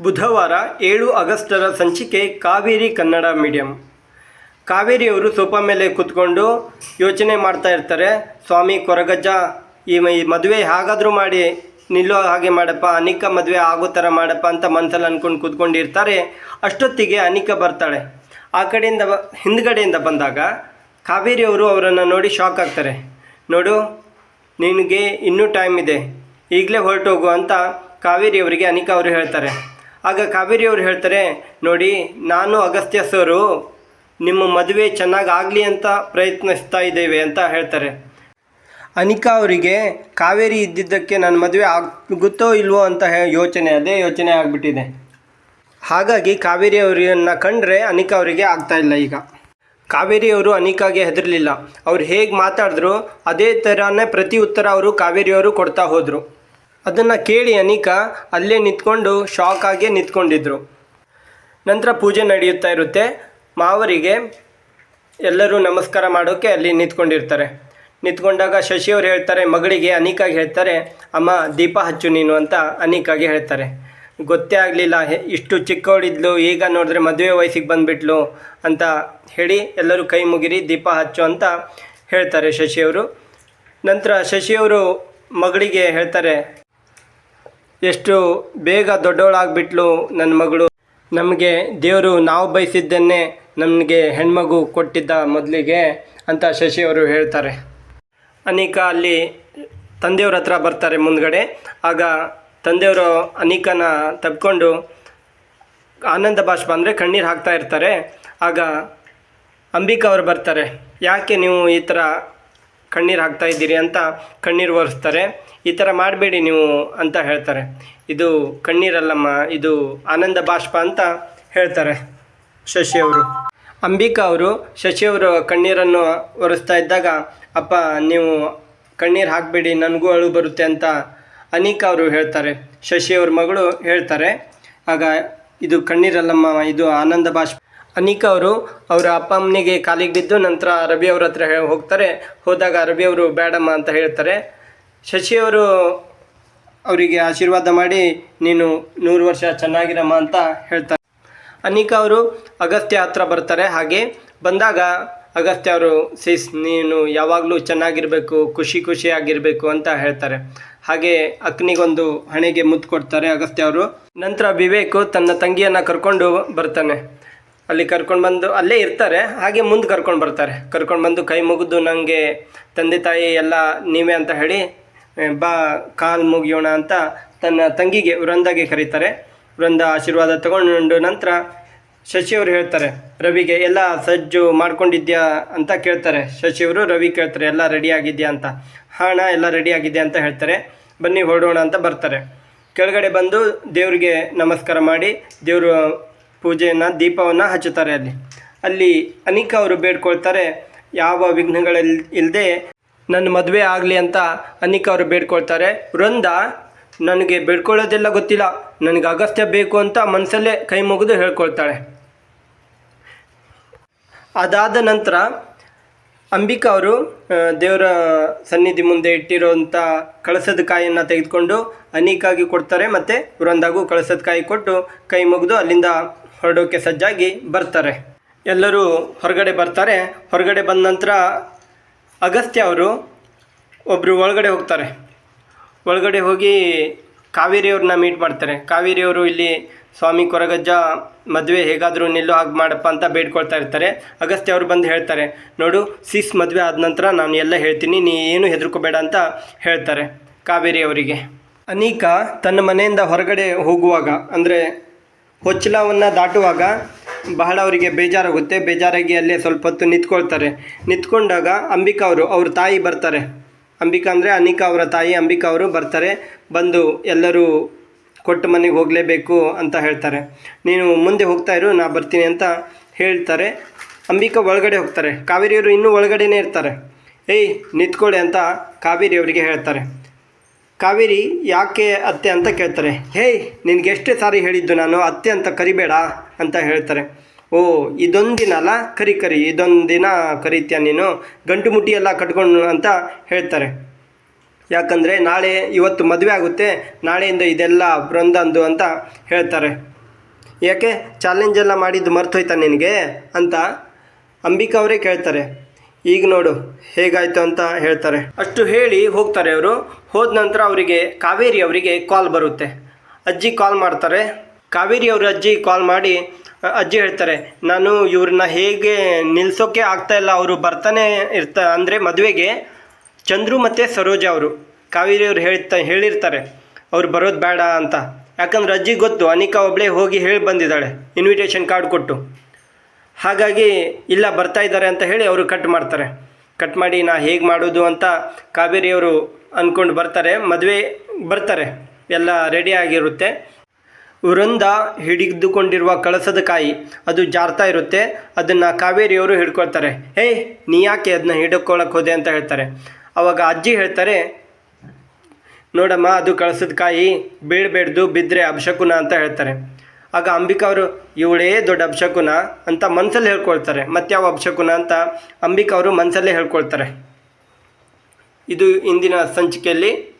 ಬುಧವಾರ ಏಳು ಆಗಸ್ಟರ ಸಂಚಿಕೆ ಕಾವೇರಿ ಕನ್ನಡ ಮೀಡಿಯಂ. ಕಾವೇರಿಯವರು ಸೋಫಾ ಮೇಲೆ ಕೂತ್ಕೊಂಡು ಯೋಚನೆ ಮಾಡ್ತಾ ಇರ್ತಾರೆ. ಸ್ವಾಮಿ ಕೊರಗಜ್ಜ, ಈ ಮದುವೆ ಹಾಗಾದರೂ ಮಾಡಿ ನಿಲ್ಲೋ ಹಾಗೆ ಮಾಡಪ್ಪ, ಅನಿಕ ಮದುವೆ ಆಗೋ ಥರ ಮಾಡಪ್ಪ ಅಂತ ಮನಸ್ಸಲ್ಲಿ ಅಂದ್ಕೊಂಡು ಕೂತ್ಕೊಂಡಿರ್ತಾರೆ. ಅಷ್ಟೊತ್ತಿಗೆ ಅನಿಕ ಬರ್ತಾಳೆ. ಆ ಕಡೆಯಿಂದ ಬ- ಹಿಂದ್ಗಡೆಯಿಂದ ಬಂದಾಗ ಕಾವೇರಿಯವರು ಅವರನ್ನು ನೋಡಿ ಶಾಕ್ ಆಗ್ತಾರೆ. ನೋಡು, ನಿನಗೆ ಇನ್ನೂ ಟೈಮ್ ಇದೆ. ಈಗಲೇ ಹೊರಟೋಗು ಅಂತ ಕಾವೇರಿಯವರಿಗೆ ಅನಿಕ ಅವರು ಹೇಳ್ತಾರೆ. ಆಗ ಕಾವೇರಿಯವರು ಹೇಳ್ತಾರೆ, ನೋಡಿ, ನಾನು ಅಗಸ್ತ್ಯ ಸರು, ನಿಮ್ಮ ಮದುವೆ ಚೆನ್ನಾಗಿ ಆಗಲಿ ಅಂತ ಪ್ರಯತ್ನಿಸ್ತಾ ಇದ್ದೇವೆ ಅಂತ ಹೇಳ್ತಾರೆ. ಅನಿಕಾ ಅವರಿಗೆ, ಕಾವೇರಿ ಇದ್ದಿದ್ದಕ್ಕೆ ನನ್ನ ಮದುವೆ ಆಗುತ್ತೋ ಇಲ್ವೋ ಅಂತ ಯೋಚನೆ, ಅದೇ ಯೋಚನೆ ಆಗಿಬಿಟ್ಟಿದೆ. ಹಾಗಾಗಿ ಕಾವೇರಿ ಅವರನ್ನು ಕಂಡ್ರೆ ಅನಿಕಾ ಅವರಿಗೆ ಆಗ್ತಾ ಇಲ್ಲ ಈಗ. ಕಾವೇರಿ ಅವರು ಅನಿಕಾಗೆ ಹೆದರಲಿಲ್ಲ. ಅವ್ರು ಹೇಗೆ ಮಾತಾಡಿದ್ರು, ಅದೇ ಥರನೇ ಪ್ರತಿ ಉತ್ತರ ಅವರು ಕಾವೇರಿಯವರು ಕೊಡ್ತಾ ಹೋದರು. ಅದನ್ನು ಕೇಳಿ ಅನಿಕಾ ಅಲ್ಲೇ ನಿಂತ್ಕೊಂಡು ಶಾಕ್ ಆಗಿ ನಿಂತ್ಕೊಂಡಿದ್ರು. ನಂತರ ಪೂಜೆ ನಡೆಯುತ್ತಾ ಇರುತ್ತೆ. ಮಾವರಿಗೆ ಎಲ್ಲರೂ ನಮಸ್ಕಾರ ಮಾಡೋಕ್ಕೆ ಅಲ್ಲಿ ನಿಂತ್ಕೊಂಡಿರ್ತಾರೆ. ನಿಂತ್ಕೊಂಡಾಗ ಶಶಿಯವರು ಹೇಳ್ತಾರೆ, ಮಗಳಿಗೆ ಅನಿಕಾಗೆ ಹೇಳ್ತಾರೆ, ಅಮ್ಮ, ದೀಪ ಹಚ್ಚು ನೀನು ಅಂತ ಅನಿಕಾಗೆ ಹೇಳ್ತಾರೆ. ಗೊತ್ತೇ ಆಗಲಿಲ್ಲ ಇಷ್ಟು ಚಿಕ್ಕವಳಿದ್ಲು, ಈಗ ನೋಡಿದ್ರೆ ಮದುವೆ ವಯಸ್ಸಿಗೆ ಬಂದುಬಿಟ್ಲು ಅಂತ ಹೇಳಿ ಎಲ್ಲರೂ ಕೈ ಮುಗಿರಿ, ದೀಪ ಹಚ್ಚು ಅಂತ ಹೇಳ್ತಾರೆ ಶಶಿಯವರು. ನಂತರ ಶಶಿಯವರು ಮಗಳಿಗೆ ಹೇಳ್ತಾರೆ ಎಷ್ಟು ಬೇಗ ದೊಡ್ಡವಳಾಗ್ಬಿಟ್ಲು ನನ್ನ ಮಗಳು. ನಮಗೆ ದೇವರು ನಾವು ಬಯಸಿದ್ದನ್ನೇ ನಮಗೆ ಹೆಣ್ಮಗು ಕೊಟ್ಟಿದ್ದ ಮೊದಲಿಗೆ ಅಂತ ಶಶಿಯವರು ಹೇಳ್ತಾರೆ. ಅನಿಕಾ ಅಲ್ಲಿ ತಂದೆಯವ್ರ ಹತ್ರ ಬರ್ತಾರೆ ಮುಂದ್ಗಡೆ. ಆಗ ತಂದೆಯವರು ಅನಿಕನ ತಬ್ಕೊಂಡು ಆನಂದ ಬಾಷ್ಪ ಅಂದರೆ ಕಣ್ಣೀರು ಹಾಕ್ತಾ ಇರ್ತಾರೆ. ಆಗ ಅಂಬಿಕಾ ಅವರು ಬರ್ತಾರೆ. ಯಾಕೆ ನೀವು ಈ ಥರ ಕಣ್ಣೀರು ಹಾಕ್ತಾ ಇದ್ದೀರಿ ಅಂತ ಕಣ್ಣೀರು ಒರೆಸ್ತಾರೆ. ಈ ಥರ ಮಾಡಬೇಡಿ ನೀವು ಅಂತ ಹೇಳ್ತಾರೆ. ಇದು ಕಣ್ಣೀರಲ್ಲಮ್ಮ, ಇದು ಆನಂದ ಬಾಷ್ಪ ಅಂತ ಹೇಳ್ತಾರೆ ಶಶಿಯವರು. ಅಂಬಿಕಾ ಅವರು ಶಶಿಯವರು ಕಣ್ಣೀರನ್ನು ಒರೆಸ್ತಾ ಇದ್ದಾಗ, ಅಪ್ಪ, ನೀವು ಕಣ್ಣೀರು ಹಾಕಬೇಡಿ, ನನಗೂ ಅಳು ಬರುತ್ತೆ ಅಂತ ಅನಿಕಾ ಅವರು ಹೇಳ್ತಾರೆ. ಶಶಿಯವ್ರ ಮಗಳು ಹೇಳ್ತಾರೆ, ಆಗ ಇದು ಕಣ್ಣೀರಲ್ಲಮ್ಮ, ಇದು ಆನಂದ ಬಾಷ್ಪ. ಅನಿಕಾ ಅವರು ಅವರ ಅಪ್ಪ ಅಮ್ಮನಿಗೆ ಕಾಲಿಗೆ ಬಿದ್ದು ನಂತರ ರವಿ ಅವ್ರ ಹತ್ರ ಹೋಗ್ತಾರೆ. ಹೋದಾಗ ರವಿ ಅವರು ಬೇಡಮ್ಮ ಅಂತ ಹೇಳ್ತಾರೆ. ಶಶಿಯವರು ಅವರಿಗೆ ಆಶೀರ್ವಾದ ಮಾಡಿ ನೀನು ನೂರು ವರ್ಷ ಚೆನ್ನಾಗಿರಮ್ಮ ಅಂತ ಹೇಳ್ತಾರೆ. ಅನಿಕಾ ಅವರು ಅಗಸ್ತ್ಯ ಹತ್ರ ಬರ್ತಾರೆ. ಹಾಗೆ ಬಂದಾಗ ಅಗಸ್ತ್ಯ ಅವರು ಸಿಸ್ ನೀನು ಯಾವಾಗಲೂ ಚೆನ್ನಾಗಿರಬೇಕು ಖುಷಿ ಖುಷಿಯಾಗಿರಬೇಕು ಅಂತ ಹೇಳ್ತಾರೆ. ಹಾಗೆ ಅಕ್ನಿಗೊಂದು ಹಣೆಗೆ ಮುತ್ತು ಕೊಡ್ತಾರೆ ಅಗಸ್ತ್ಯ ಅವರು. ನಂತರ ವಿವೇಕು ತನ್ನ ತಂಗಿಯನ್ನು ಕರ್ಕೊಂಡು ಬರ್ತಾನೆ. ಅಲ್ಲಿ ಕರ್ಕೊಂಡು ಬಂದು ಅಲ್ಲೇ ಇರ್ತಾರೆ. ಹಾಗೆ ಮುಂದೆ ಕರ್ಕೊಂಡು ಬರ್ತಾರೆ. ಕರ್ಕೊಂಡು ಬಂದು ಕೈ ಮುಗಿದು ನನಗೆ ತಂದೆ ತಾಯಿ ಎಲ್ಲ ನೀವೇ ಅಂತ ಹೇಳಿ "ಏ, ಬಾ, ಕಾಲು ಮುಗಿಯೋಣ ಅಂತ ತನ್ನ ತಂಗಿಗೆ, ವೃಂದಾಗೆ ಕರೀತಾರೆ. ವೃಂದ ಆಶೀರ್ವಾದ ತಗೊಂಡು ನಂತರ ಶಶಿಯವರು ಹೇಳ್ತಾರೆ, ರವಿಗೆ ಎಲ್ಲ ಸಜ್ಜು ಮಾಡ್ಕೊಂಡಿದ್ಯಾ? ಅಂತ ಕೇಳ್ತಾರೆ. ಶಶಿಯವರು, ರವಿ ಕೇಳ್ತಾರೆ, ಎಲ್ಲ ರೆಡಿ ಆಗಿದೆಯಾ ಅಂತ. ಹಣ, ಎಲ್ಲ ರೆಡಿ ಆಗಿದೆ ಅಂತ ಹೇಳ್ತಾರೆ. ಬನ್ನಿ ಹೊರಡೋಣ ಅಂತ ಬರ್ತಾರೆ. ಕೆಳಗಡೆ ಬಂದು ದೇವರಿಗೆ ನಮಸ್ಕಾರ ಮಾಡಿ, ದೇವರು ಪೂಜೆಯನ್ನು, ದೀಪವನ್ನು ಹಚ್ಚುತ್ತಾರೆ ಅಲ್ಲಿ. ಅಲ್ಲಿ ಅನಿಕಾ ಅವರು ಬೇಡ್ಕೊಳ್ತಾರೆ, ಯಾವ ವಿಘ್ನಗಳಲ್ಲಿ ಇಲ್ಲದೆ ನನ್ನ ಮದುವೆ ಆಗಲಿ ಅಂತ ಅನಿಕಾ ಅವರು ಬೇಡ್ಕೊಳ್ತಾರೆ. ವೃಂದ, ನನಗೆ ಬೇಡ್ಕೊಳ್ಳೋದೆಲ್ಲ ಗೊತ್ತಿಲ್ಲ. ನನಗೆ ಅಗಸ್ತ್ಯ ಬೇಕು ಅಂತ ಮನಸ್ಸಲ್ಲೇ ಕೈ ಮುಗಿದು ಹೇಳ್ಕೊಳ್ತಾಳೆ. ಅದಾದ ನಂತರ ಅಂಬಿಕಾ ಅವರು ದೇವರ ಸನ್ನಿಧಿ ಮುಂದೆ ಇಟ್ಟಿರೋಂಥ ಕಳಸದ ಕಾಯಿಯನ್ನು ತೆಗೆದುಕೊಂಡು ಅನೇಕಾಗಿ ಕೊಡ್ತಾರೆ ಮತ್ತು ವೃಂದಾಗೂ ಕಳಸದ ಕಾಯಿ ಕೊಟ್ಟು ಕೈ ಮುಗಿದು ಅಲ್ಲಿಂದ ಹೊರಡೋಕೆ ಸಜ್ಜಾಗಿ ಬರ್ತಾರೆ. ಎಲ್ಲರೂ ಹೊರಗಡೆ ಬರ್ತಾರೆ. ಹೊರಗಡೆ ಬಂದ ನಂತರ ಅಗಸ್ತ್ಯ ಅವರು ಒಬ್ಬರು ಒಳಗಡೆ ಹೋಗ್ತಾರೆ. ಒಳಗಡೆ ಹೋಗಿ ಕಾವೇರಿಯವ್ರನ್ನ ಮೀಟ್ ಮಾಡ್ತಾರೆ. ಕಾವೇರಿಯವರು ಇಲ್ಲಿ, ಸ್ವಾಮಿ ಕೊರಗಜ್ಜ, ಮದುವೆ ಹೇಗಾದರೂ ನಿಲ್ಲೋ, ಹಾಗೆ ಮಾಡಪ್ಪ ಅಂತ ಬೇಡ್ಕೊಳ್ತಾ ಇರ್ತಾರೆ. ಅಗಸ್ತ್ಯ ಅವರು ಬಂದು ಹೇಳ್ತಾರೆ, ನೋಡು ಸಿಸ್ ಮದುವೆ ಆದ ನಂತರ ನಾನು ಎಲ್ಲ ಹೇಳ್ತೀನಿ, ನೀ ಏನು ಹೆದರ್ಕೋಬೇಡ ಅಂತ ಹೇಳ್ತಾರೆ ಕಾವೇರಿ ಅವರಿಗೆ ಅನೀಕಾ ತನ್ನ ಮನೆಯಿಂದ ಹೊರಗಡೆ ಹೋಗುವಾಗ, ಅಂದರೆ ಹೊಚ್ಚಲವನ್ನು ದಾಟುವಾಗ ಬಹಳ ಅವರಿಗೆ ಬೇಜಾರಾಗುತ್ತೆ. ಬೇಜಾರಾಗಿ ಅಲ್ಲೇ ಸ್ವಲ್ಪ ಹೊತ್ತು ನಿಂತ್ಕೊಳ್ತಾರೆ. ನಿಂತ್ಕೊಂಡಾಗ ಅಂಬಿಕಾ ಅವರು, ಅವ್ರ ತಾಯಿ ಬರ್ತಾರೆ. ಅಂಬಿಕಾ ಅಂದರೆ ಅನಿಕಾ ಅವರ ತಾಯಿ, ಅಂಬಿಕಾ ಅವರು ಬರ್ತಾರೆ. ಬಂದು ಎಲ್ಲರೂ ಕೊಟ್ಟು ಮನೆಗೆ ಹೋಗಲೇಬೇಕು ಅಂತ ಹೇಳ್ತಾರೆ. ನೀನು ಮುಂದೆ ಹೋಗ್ತಾ ಇರು, ನಾ ಬರ್ತೀನಿ ಅಂತ ಹೇಳ್ತಾರೆ. ಅಂಬಿಕಾ ಒಳಗಡೆ ಹೋಗ್ತಾರೆ. ಕಾವೇರಿಯವರು ಇನ್ನೂ ಒಳಗಡೆನೇ ಇರ್ತಾರೆ. ಏಯ್ ನಿಂತ್ಕೊಳ್ಳಿ ಅಂತ ಕಾವೇರಿ ಅವರಿಗೆ ಹೇಳ್ತಾರೆ. ಕಾವೇರಿ ಯಾಕೆ ಅತ್ತೆ ಅಂತ ಕೇಳ್ತಾರೆ. ಹೇಯ್ ನಿನಗೆ ಎಷ್ಟೇ ಸಾರಿ ಹೇಳಿದ್ದು ನಾನು ಅತ್ತೆ ಅಂತ ಕರಿಬೇಡ ಅಂತ ಹೇಳ್ತಾರೆ. ಓ, ಇದೊಂದಿನ ಅಲ್ಲ? ಕರಿ ಕರಿ, ಇದೊಂದಿನ ದಿನ ಕರೀತ್ಯಾ ನೀನು? ಗಂಟು ಮುಟ್ಟಿ ಎಲ್ಲ ಕಟ್ಕೊಂಡು ಅಂತ ಹೇಳ್ತಾರೆ. ಯಾಕಂದರೆ ನಾಳೆ ಇವತ್ತು ಮದುವೆ ಆಗುತ್ತೆ, ನಾಳೆಯಿಂದ ಇದೆಲ್ಲ ಬೃಂದಂದು ಅಂತ ಹೇಳ್ತಾರೆ. ಯಾಕೆ? ಚಾಲೆಂಜ್ ಎಲ್ಲ ಮಾಡಿದ್ದು ಮರ್ತೋಯ್ತಾ ನಿನಗೆ? ಅಂತ ಅಂಬಿಕಾ ಅವರೇ ಕೇಳ್ತಾರೆ. ಈಗ ನೋಡು, ಹೇಗಾಯ್ತು ಅಂತ ಹೇಳ್ತಾರೆ. ಅಷ್ಟು ಹೇಳಿ ಹೋಗ್ತಾರೆ ಅವರು ಹೋದ ನಂತರ ಅವರಿಗೆ, ಕಾವೇರಿ ಅವರಿಗೆ ಕಾಲ್ ಬರುತ್ತೆ. ಅಜ್ಜಿ ಕಾಲ್ ಮಾಡ್ತಾರೆ. ಕಾವೇರಿ ಅವ್ರ ಅಜ್ಜಿ ಕಾಲ್ ಮಾಡಿ ಅಜ್ಜಿ ಹೇಳ್ತಾರೆ, ನಾನು ಇವ್ರನ್ನ ಹೇಗೆ ಆಗ್ತಾ ಇಲ್ಲ, ಅವರು ಬರ್ತಾನೆ ಇರ್ತ, ಅಂದರೆ ಮದುವೆಗೆ ಚಂದ್ರು ಮತ್ತು ಸರೋಜ ಅವರು. ಕಾವೇರಿ ಅವ್ರು ಹೇಳ್ತಾ, ಹೇಳಿರ್ತಾರೆ, ಅವ್ರು ಬರೋದು ಬೇಡ ಅಂತ. ಯಾಕಂದ್ರೆ ಅಜ್ಜಿ ಗೊತ್ತು, ಅನಿಕಾ ಒಬ್ಬಳೇ ಹೋಗಿ ಹೇಳಿ ಬಂದಿದ್ದಾಳೆ ಇನ್ವಿಟೇಷನ್ ಕಾರ್ಡ್ ಕೊಟ್ಟು. ಹಾಗಾಗಿ ಇಲ್ಲ ಬರ್ತಾ ಇದ್ದಾರೆ ಅಂತ ಹೇಳಿ ಅವರು ಕಟ್ ಮಾಡ್ತಾರೆ. ಕಟ್ ಮಾಡಿ ನಾ ಹೇಗೆ ಮಾಡೋದು ಅಂತ ಕಾವೇರಿಯವರು ಅಂದ್ಕೊಂಡು ಬರ್ತಾರೆ. ಮದುವೆ ಬರ್ತಾರೆ. ಎಲ್ಲ ರೆಡಿ ಆಗಿರುತ್ತೆ. ವೃಂದ ಹಿಡಿದುಕೊಂಡಿರುವ ಕಳಸದ ಕಾಯಿ, ಅದು ಜಾರ್ತಾ ಇರುತ್ತೆ. ಅದನ್ನು ಕಾವೇರಿಯವರು ಹಿಡ್ಕೊಳ್ತಾರೆ. ಹೇ, ನೀ ಯಾಕೆ ಅದನ್ನ ಹಿಡ್ಕೊಳಕ್ಕೆ ಹೋದೆ ಅಂತ ಹೇಳ್ತಾರೆ. ಅವಾಗ ಅಜ್ಜಿ ಹೇಳ್ತಾರೆ, ನೋಡಮ್ಮ, ಅದು ಕಳಸದ ಕಾಯಿ ಬೀಳಬೇಡ್ದು ಬಿದ್ದರೆ ಅಪಶಕುನ ಅಂತ ಹೇಳ್ತಾರೆ. ಆಗ ಅಂಬಿಕಾ ಅವರು, ಇವಳೇ ದೊಡ್ಡ ಅಪಶಕುನ ಅಂತ ಮನಸ್ಸಲ್ಲಿ ಹೇಳ್ಕೊಳ್ತಾರೆ. ಮತ್ಯಾವ ಅಪಶಕುನ ಅಂತ ಅಂಬಿಕಾ ಅವರು ಮನಸ್ಸಲ್ಲೇ ಹೇಳ್ಕೊಳ್ತಾರೆ. ಇದು ಇಂದಿನ ಸಂಚಿಕೆಯಲ್ಲಿ